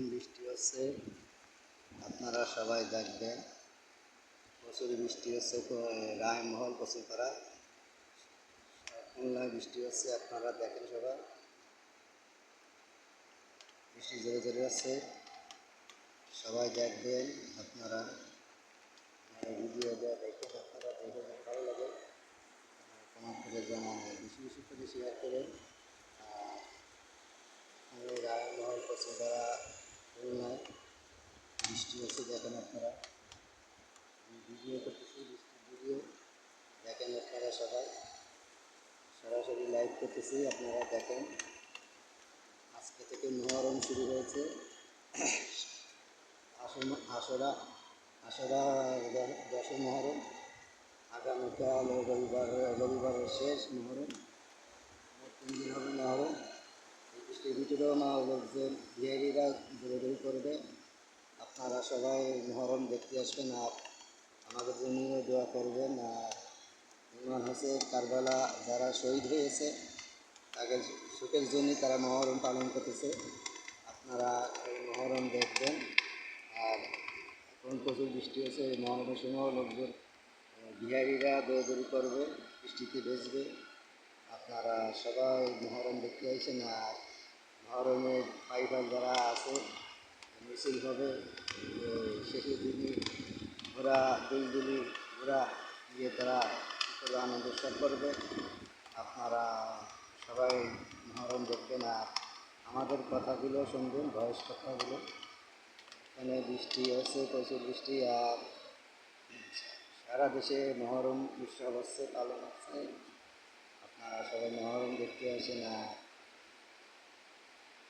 এখন বৃষ্টি হচ্ছে, আপনারা সবাই দেখবেন। প্রচুর বৃষ্টি হচ্ছে রায়মহল করা। খুলনায় বৃষ্টি হচ্ছে, আপনারা দেখেন সবাই। বৃষ্টি জোরে জোরে আছে সবাই দেখবেন, আপনারা ভিডিও দেওয়া দেখেন আপনারা দেখে ভালো লাগে কমেন্ট করে জানান বেশি বেশি করে শেয়ার করেন আর আমি রায়মহল কচুপাড়া খুলনায় বৃষ্টি হচ্ছে দেখেন আপনারা। ভিডিও করতেছি, বৃষ্টির ভিডিও। দেখেন আপনারা সবাই। সরাসরি লাইভ করতেছি, আপনারা দেখেন। আজকে থেকে মহরম শুরু হয়েছে। আসরা আসরা দ- দশই মহরম। আগামীকাল রবিবার, রবিবারের শেষ মহরম। তিন দিন হবে মহরম। বৃষ্টির ভিতরেও না লোকজন বিহারিরা দৌড়দৌড়ি করবে। আপনারা সবাই মহরম দেখতে আসবেন আর আমাদের জন্য দোয়া করবেন। আর ইমান হোসেন কারবালা, যারা শহীদ হয়েছে তাদের সুখের জন্যই তারা মহরম পালন করতেছে। আপনারা এই মহরম দেখবেন। আর এখন প্রচুর বৃষ্টি হয়েছে, এই মহরমের সময় লোকজন বিহারিরা দৌড়দৌড়ি করবে, বৃষ্টিতে ভেজবে। আপনারা সবাই মহরম দেখতে আসেন। আর মহরমের পাইপাল যারা আছে এই শেষের দিনই ঘোরা দুলদুলি ঘোরা দিয়ে তারা কী আনন্দ উৎসব করবে। আপনারা সবাই মহরম দেখবেন আর আমাদের কথাগুলো শুনবেন, ভয়েস কথাগুলো। এখানে বৃষ্টি হচ্ছে, প্রচুর বৃষ্টি আর সারা দেশে মহরম উৎসব হচ্ছে, পালন হচ্ছে। আপনারা সবাই মহরম দেখতে আসেন আর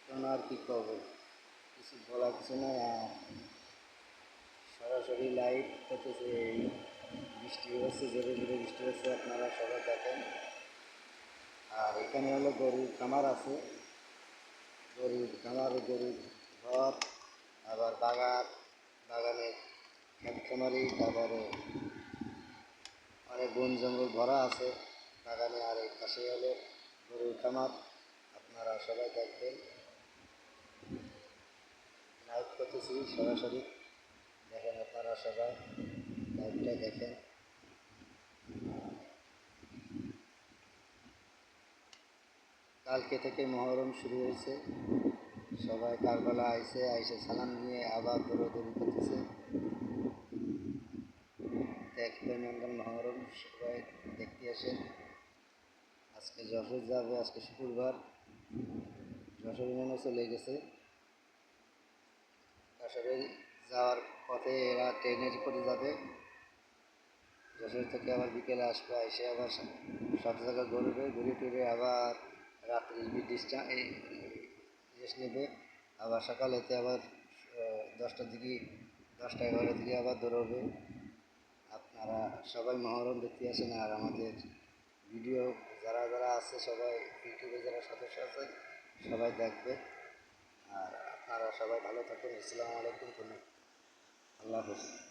কেন আর কী করব? কিছু বলার কিছু আর সরাসরি লাইভ করতেছে এই বৃষ্টি হচ্ছে, জোরে জোরে বৃষ্টি হচ্ছে, আপনারা সবাই দেখেন। আর এখানে হলো গরুর খামার আছে। গরুর খামার, গরুর ঘর, আবার বাগান, বাগানে খেত খামারি, তারপরে অনেক বন জঙ্গল ভরা আছে। বাগানে আর এই পাশে হলো গরুর খামার, আপনারা সবাই দেখবেন। লাইভ করতেছি সরাসরি দেখেন আপনারা সবাই, লাইভটা দেখেন। কালকে থেকে মহরম শুরু হয়েছে। সবাই কারবালা আইসে আইসে সালাম নিয়ে আবার দৌড়াদৌড়ি করতেছে দেখবেন আমরা মহরম, সবাই দেখতে আসেন। আজকে যশোর যাবে, আজকে শুক্রবার। যশোর মনে চলে গেছে। যশোরে যাওয়ার পথে এরা ট্রেনের করে যাবে। যশোর থেকে আবার বিকেলে আসবে, এসে আবার সব জায়গায় ঘুরবে, ঘুরে ফিরে আবার রাত্রি ব্রিটিশটা এই নেবে। আবার সকালেতে আবার দশটার দিকে, দশটা এগারোটার দিকে আবার দৌড়বে। আপনারা সবাই মহরম দেখতে আসেন আর আমাদের ভিডিও যারা যারা আছে, সবাই ইউটিউবে যারা সদস্য আছে, সবাই দেখবে। আর আপনারা সবাই ভালো থাকুন। ইসলাম আলাইকুম আল্লাহ হাফিজ।